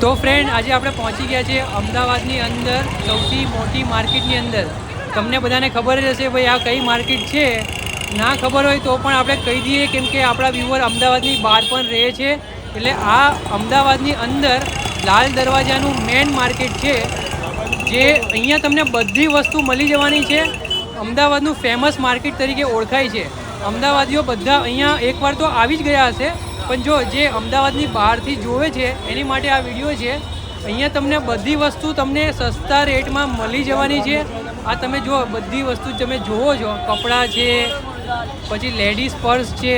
તો ફ્રેન્ડ આજે આપણે પહોંચી ગયા છીએ અમદાવાદની અંદર સૌથી મોટી માર્કેટની અંદર. તમને બધાને ખબર જ હશે ભાઈ આ કઈ માર્કેટ છે? ના ખબર હોય તો પણ આપણે કહી દઈએ કેમ કે આપણા વ્યુઅર અમદાવાદની બહાર પણ રહે છે. એટલે આ અમદાવાદની અંદર લાલ દરવાજાનું મેન માર્કેટ છે, જે અહીંયા તમને બધી વસ્તુ મળી જવાની છે. અમદાવાદનું ફેમસ માર્કેટ તરીકે ઓળખાય છે. અમદાવાદીઓ બધા અહીંયા એકવાર તો આવી જ ગયા હશે. પણ જો જે અમદાવાદની બહારથી જોવે છે, એની માટે આ વીડિયો છે. અહીંયા તમને બધી વસ્તુ તમને સસ્તા રેટમાં મળી જવાની છે. આ તમે જો બધી વસ્તુ તમે જોવો છો, કપડાં છે, પછી લેડીઝ પર્સ છે.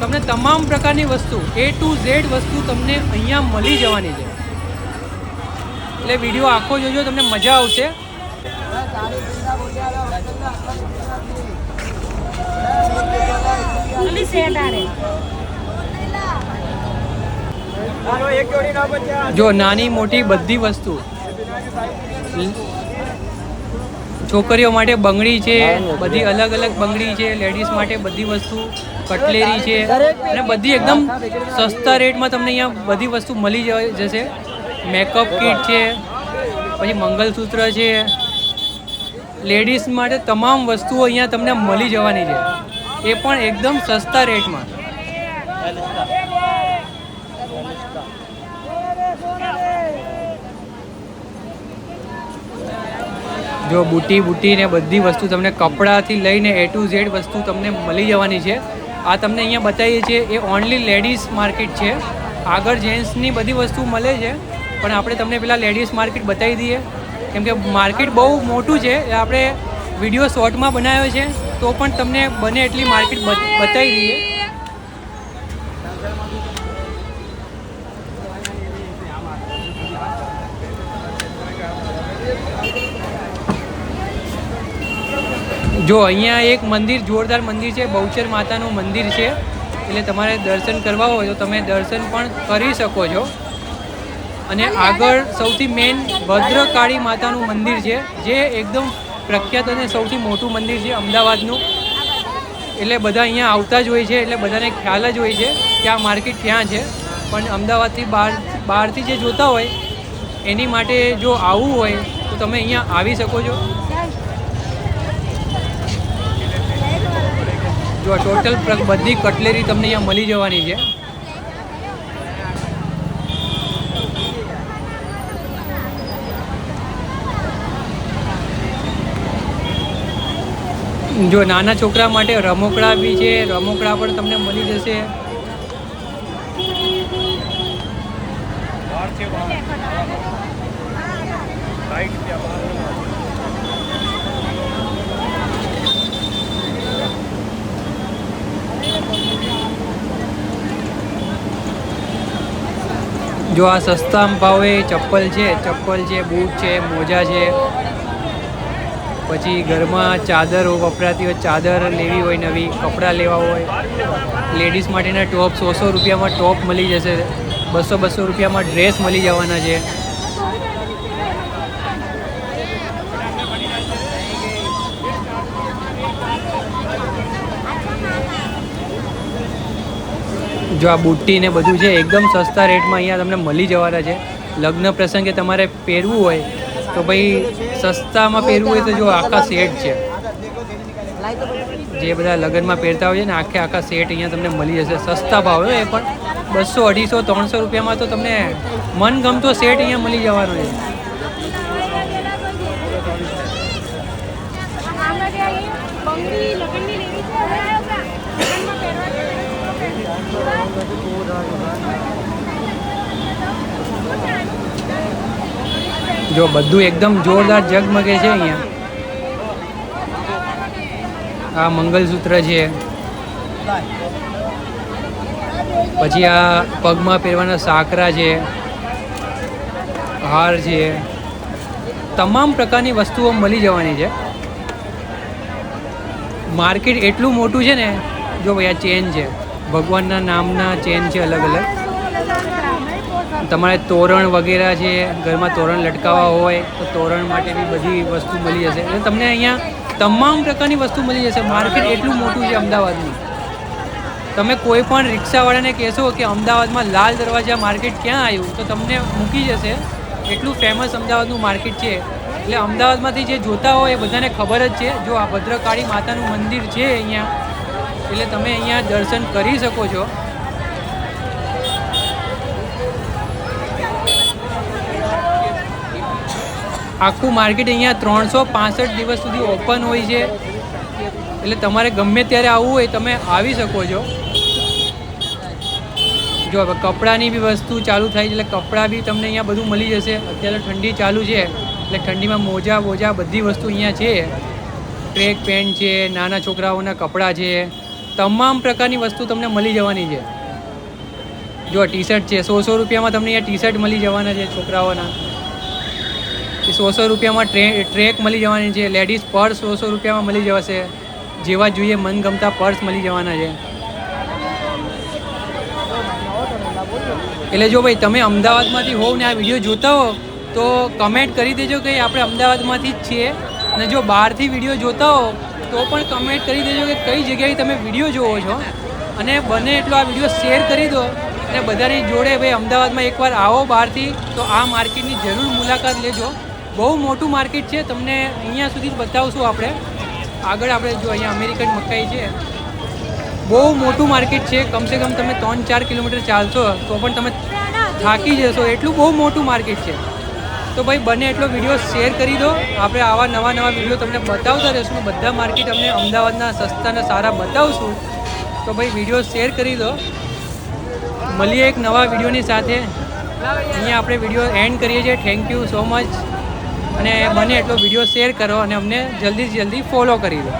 તમને તમામ પ્રકારની વસ્તુ એ ટુ ઝેડ વસ્તુ તમને અહીંયા મળી જવાની છે. એટલે વીડિયો આખો જોજો, તમને મજા આવશે. આરે જો, નાની, મોટી બધી વસ્તુ. છોકરીઓ માટે બંગડી છે, બધી અલગ અલગ બંગડી છે લેડીઝ માટે બધી વસ્તુ, કટલેરી છે, અને બધી એકદમ સસ્તા રેટમાં તમને અહીંયા બધી વસ્તુ મળી જશે. મેકઅપ કિટ છે, પછી મંગલસૂત્ર છે. લેડીઝ માટે તમામ વસ્તુઓ અહીંયા તમને મળી જવાની છે. એ પણ એકદમ સસ્તા રેટમાં. જો બુટી બુટી ને બધી વસ્તુ તમને કપડાથી લઈને એ ટુ ઝેડ વસ્તુ તમને મળી જવાની છે. આ તમને અહીંયા બતાવીએ છીએ, એ ઓનલી લેડીઝ માર્કેટ છે. આગળ જેન્ટ્સની બધી વસ્તુ મળે છે, પણ આપણે તમને પેલા લેડીઝ માર્કેટ બતાવી દઈએ. કેમ કે માર્કેટ બહુ મોટું છે, એ આપણે વીડિયો શોર્ટમાં બનાવ્યો છે, તો પણ તમને બને એટલી માર્કેટ બતાવી દઈએ. જો અહીંયા એક મંદિર જોરદાર મંદિર છે બહુચર માતાનું મંદિર છે એટલે તમારે દર્શન કરવા હોય તો તમે દર્શન પણ કરી શકો છો. અને આગળ સૌથી મેઇન ભદ્રકાળી માતાનું મંદિર છે જે એકદમ પ્રખ્યાત અને સૌથી મોટું મંદિર છે અમદાવાદનું. એટલે બધા અહીંયા આવતા જ હોય છે એટલે બધાને ખ્યાલ જ હોય છે કે આ માર્કેટ ક્યાં છે. પણ અમદાવાદથી બહાર બહારથી જે જોતા હોય એની માટે જો આવવું હોય તો તમે અહીંયા આવી શકો છો. જો ટોટલ બધી કટલેરી તમને અહીંયા મળી જવાની છે. જો નાના છોકરા માટે રમકડા બી છે, રમકડા પણ તમને મળી જશે. જો આ સસ્તા ભાવે, ચપ્પલ છે ચપ્પલ છે, બૂટ છે, મોજા છે. પછી ઘરમાં ચાદરો વપરાતી હોય, ચાદર લેવી હોય નવી, કપડાં લેવા હોય. લેડીઝ માટેના ટોપ સો સો રૂપિયામાં ટોપ મળી જશે. બસો બસો રૂપિયામાં ડ્રેસ મળી જવાના છે. જો આ બુટ્ટી ને બધું છે, એકદમ સસ્તા રેટમાં અહીંયા તમને મળી જવાના છે. લગ્ન પ્રસંગે તમારે પહેરવું હોય તો ભાઈ સસ્તામાં પહેરવું હોય તો જો આખા સેટ છે. જે બધા લગ્નમાં પહેરતા હોય છે ને, આખે આખા સેટ અહીંયા તમને મળી જશે. સસ્તા ભાવે એ પણ બસો, અઢીસો, ત્રણસો રૂપિયામાં તો તમને મનગમતો સેટ અહીંયા મળી જવાનો છે. લગનની લેવી જો બધું એકદમ જોરદાર ઝગમગે છે અહીંયા. આ મંગલસૂત્ર છે. પછી આ પગમાં પહેરવાના સાકરા છે. હાર છે. તમામ પ્રકારની વસ્તુઓ મળી જવાની છે. માર્કેટ એટલું મોટું છે ને, જો ભાઈ આ ચેન છે. ભગવાનના નામના ચેન છે અલગ અલગ. તમારે તોરણ વગેરે છે, ઘરમાં તોરણ લટકાવવા હોય, તો તોરણ માટે બી બધી વસ્તુ મળી જશે. એટલે તમને અહીંયા તમામ પ્રકારની વસ્તુ મળી જશે. માર્કેટ એટલું મોટું છે અમદાવાદનું. તમે કોઈ પણ રિક્ષાવાળાને કહેશો કે અમદાવાદમાં લાલ દરવાજા માર્કેટ ક્યાં આવ્યું, તો તમને મૂકી જશે. એટલું ફેમસ અમદાવાદનું માર્કેટ છે. એટલે અમદાવાદમાંથી જે જોતા હોય એ બધાને ખબર જ છે. જો આ ભદ્રકાળી માતાનું મંદિર છે અહીંયા એટલે તમે અહીંયા દર્શન કરી શકો છો. આખું માર્કેટ અહીંયા ત્રણસો પાસઠ દિવસ સુધી ઓપન હોય છે. એટલે તમારે ગમે ત્યારે આવવું હોય તમે આવી શકો છો. જો હવે કપડાની બી વસ્તુ ચાલુ થાય છે, એટલે કપડાં બી તમને અહીંયા બધું મળી જશે. અત્યારે ઠંડી ચાલુ છે, એટલે ઠંડીમાં મોજા બોજા બધી વસ્તુ અહીંયા છે. ટ્રેક પેન્ટ છે, નાના છોકરાઓના કપડાં છે. તમામ પ્રકારની વસ્તુ તમને મળી જવાની છે. જો ટી શર્ટ છે સો સો રૂપિયામાં તમને અહીંયા ટી શર્ટ મળી જવાના છે છોકરાઓના. એ સો સો રૂપિયામાં ટ્રે, ટ્રેક મળી જવાની છે, લેડીઝ પર્સ સો સો રૂપિયામાં મળી જવાશે. જેવા જોઈએ મનગમતા પર્સ મળી જવાના છે. એટલે જો ભાઈ તમે અમદાવાદમાંથી હોવ ને આ વીડિયો જોતા હો, તો કમેન્ટ કરી દેજો કે આપણે અમદાવાદમાંથી જ છીએ. અને જો બહારથી વીડિયો જોતા હો તો પણ કમેન્ટ કરી દેજો કે કઈ જગ્યાએ તમે વીડિયો જોવો છો. અને બને એટલો આ વીડિયો શેર કરી દો. અને બધાની જોડે ભાઈ અમદાવાદમાં એકવાર આવો બહારથી. તો આ માર્કેટની જરૂર મુલાકાત લેજો. બહુ મોટું માર્કેટ છે. તમને અહીંયા સુધી જ બતાવશું આપણે. આગળ આપણે જો અહીંયા અમેરિકન મકાઈ છે. બહુ મોટું માર્કેટ છે. કમસે કમ તમે ત્રણ ચાર કિલોમીટર ચાલશો તો પણ તમે થાકી જશો. એટલું બહુ મોટું માર્કેટ છે. તો ભાઈ બને એટલો વીડિયો શેર કરી દો. આપણે આવા નવા નવા વીડિયો તમને બતાવતા રહીશું બધા માર્કેટ અમને અમદાવાદના સસ્તા અને સારા બતાવશું. તો ભાઈ વીડિયો શેર કરી દો. મળીએ એક નવા વિડીયોની સાથે. અહીંયા આપણે વીડિયો એન્ડ કરીએ છીએ. થેન્ક યુ સો મચ અને બને એટલો વીડિયો શેર કરો અને અમને જલ્દી જલ્દી ફોલો કરી દો.